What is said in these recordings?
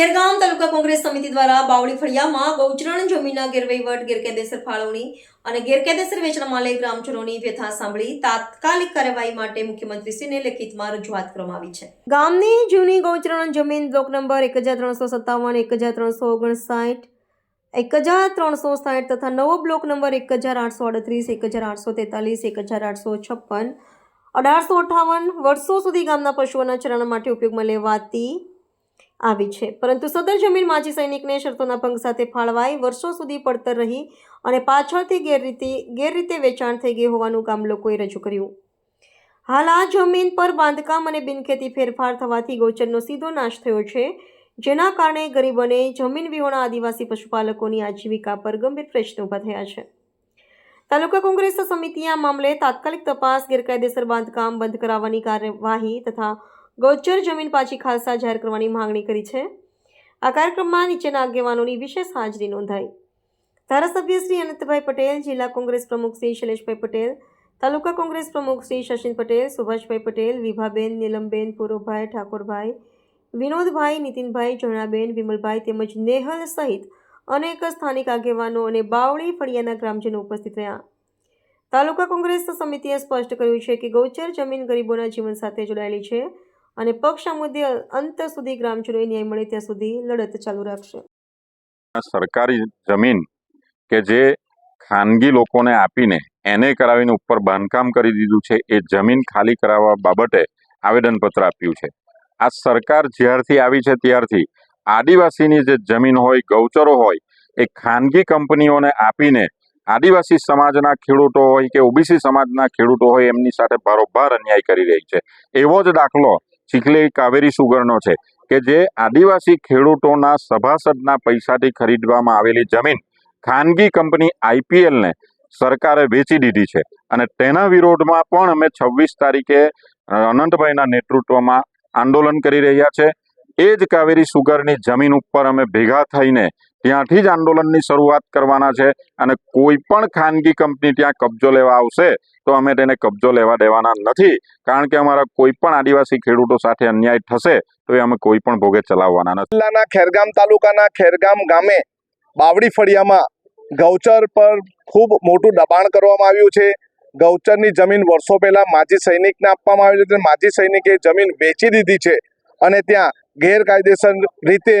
ખેરગામ તાલુકા કોંગ્રેસ સમિતિ દ્વારા બાવળી ફળિયામાં ગૌચરણ જમીનના ગેરવહીવટ, ગેરકાયદેસર ફાળવણી અને ગેરકાયદેસર વેચના માલે ગ્રામજનોની વ્યથા સાંભળી તાત્કાલિક કાર્યવાહી માટે મુખ્યમંત્રીશ્રીને લેખિતમાં રજૂઆત કરવામાં આવી છે. ગામની જૂની ગૌચરણ જમીન બ્લોક નંબર એક હજાર ત્રણસો સત્તાવન, એક હજાર ત્રણસો ઓગણસાઠ, એક હજાર ત્રણસો સાઠ તથા નવો બ્લોક નંબર એક હજાર આઠસો અડત્રીસ એક હજાર આઠસો તેતાલીસ, એક હજાર આઠસો છપ્પન, અઢારસો અઠાવન વર્ષો સુધી ગામના પશુઓના ચરણ માટે ઉપયોગમાં લેવાતી આવી છે. પરંતુ સદર જમીન માજી સૈનિકને શરતોના ભંગ સાથે ફાળવાઈ વર્ષો સુધી પડતર રહી અને પાછળથી ગેરરીતિ, ગેરરીતે વેચાણ થઈ ગઈ હોવાનું ગામ લોકોએ રજૂ કર્યું. હાલ આ જમીન પર બાંધકામ અને બિનખેતી ફેરફાર થવાથી ગોચરનો સીધો નાશ થયો છે, જેના કારણે ગરીબોને જમીન વિહોણા આદિવાસી પશુપાલકોની આજીવિકા પર ગંભીર પ્રશ્નો ઊભા થયા છે. તાલુકા કોંગ્રેસ સમિતિએ આ મામલે તાત્કાલિક તપાસ, ગેરકાયદેસર બાંધકામ બંધ કરાવવાની કાર્યવાહી તથા ગૌચર જમીન પાછી ખાલસા જાહેર કરવાની માંગણી કરી છે. આ કાર્યક્રમમાં નીચેના આગેવાનોની વિશેષ હાજરી નોંધાઈ. ધારાસભ્ય શ્રી અનંતભાઈ પટેલ, જિલ્લા કોંગ્રેસ પ્રમુખ શ્રી શૈલેષભાઈ પટેલ, તાલુકા કોંગ્રેસ પ્રમુખ શ્રી શશિન પટેલ, સુભાષભાઈ પટેલ, વિભાબેન, નીલમબેન, પુરોભાઈ, ઠાકોરભાઈ, વિનોદભાઈ, નીતિનભાઈ, જણાબેન, વિમલભાઈ તેમજ નેહલ સહિત અનેક સ્થાનિક આગેવાનો અને બાવળી ફળિયાના ગ્રામજનો ઉપસ્થિત રહ્યા. તાલુકા કોંગ્રેસ સમિતિએ સ્પષ્ટ કર્યું છે કે ગૌચર જમીન ગરીબોના જીવન સાથે જોડાયેલી છે. અને પક્ષ આ મુદ્દે અંત સુધી ગ્રામજનોએ ન્યાય મળે ત્યાં સુધી લડત ચાલુ રાખશે. સરકારી જમીન કે જે ખાનગી લોકોને આપીને એને કરાવીને ઉપર બાંધકામ કરી દીધું છે, એ જમીન ખાલી કરાવવા બાબતે આવેદનપત્ર આપ્યું છે. આ સરકાર જ્યારથી આવી છે ત્યારથી આદિવાસીની જે જમીન હોય, ગૌચરો હોય, એ ખાનગી કંપનીઓને આપીને આદિવાસી સમાજના ખેડૂતો હોય કે ઓબીસી સમાજના ખેડૂતો હોય, એમની સાથે ભારોભાર અન્યાય કરી રહી છે. એવો જ દાખલો ચીખલી કાવેરી સુગરનો છે કે જે આદિવાસી ખેડૂતોના સભાસદના પૈસાથી ખરીદવામાં આવેલી જમીન ખાનગી કંપની આઈપીએલને સરકારે વેચી દીધી છે. અને તેના વિરોધમાં પણ અમે છવ્વીસ તારીખે અનંતભાઈના નેતૃત્વમાં આંદોલન કરી રહ્યા છે. એ જ કાવેરી સુગરની જમીન ઉપર અમે ભેગા થઈને ત્યાંથી જ આંદોલનની શરૂઆત કરવાના છે અને કોઈ પણ ખાનગી કંપની ત્યાં કબજો લેવા આવશે તો અમે તેને કબજો લેવા દેવાના નથી. કારણ કે અમારા કોઈ પણ આદિવાસી ખેડૂતો સાથે અન્યાય થશે, તો એ અમે કોઈ પણ ભોગે ચલાવવાના નથી. જિલ્લાના ખેરગામ તાલુકાના ખેરગામ ગામે બાવડી ફળિયામાં ગૌચર પર ખૂબ મોટું દબાણ કરવામાં આવ્યું છે. ગૌચરની જમીન વર્ષો પહેલા માજી સૈનિકને આપવામાં આવી હતી. માજી સૈનિકે જમીન વેચી દીધી છે અને ત્યાં ગેરકાયદેસર રીતે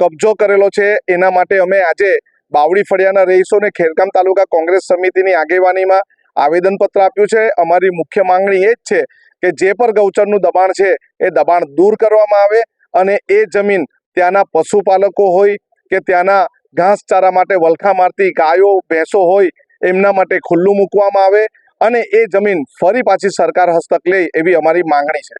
કબજો કરેલો છે. એના માટે અમે આજે બાવડી ફળિયાના રહીશોને ખેરગામ તાલુકા કોંગ્રેસ સમિતિની આગેવાનીમાં આવેદનપત્ર આપ્યું છે. અમારી મુખ્ય માંગણી એ જ છે કે જે પર ગૌચરનું દબાણ છે એ દબાણ દૂર કરવામાં આવે અને એ જમીન ત્યાંના પશુપાલકો હોય કે ત્યાંના ઘાસચારા માટે વલખા મારતી ગાયો, ભેંસો હોય એમના માટે ખુલ્લું મૂકવામાં આવે અને એ જમીન ફરી પાછી સરકાર હસ્તક લે એવી અમારી માંગણી છે.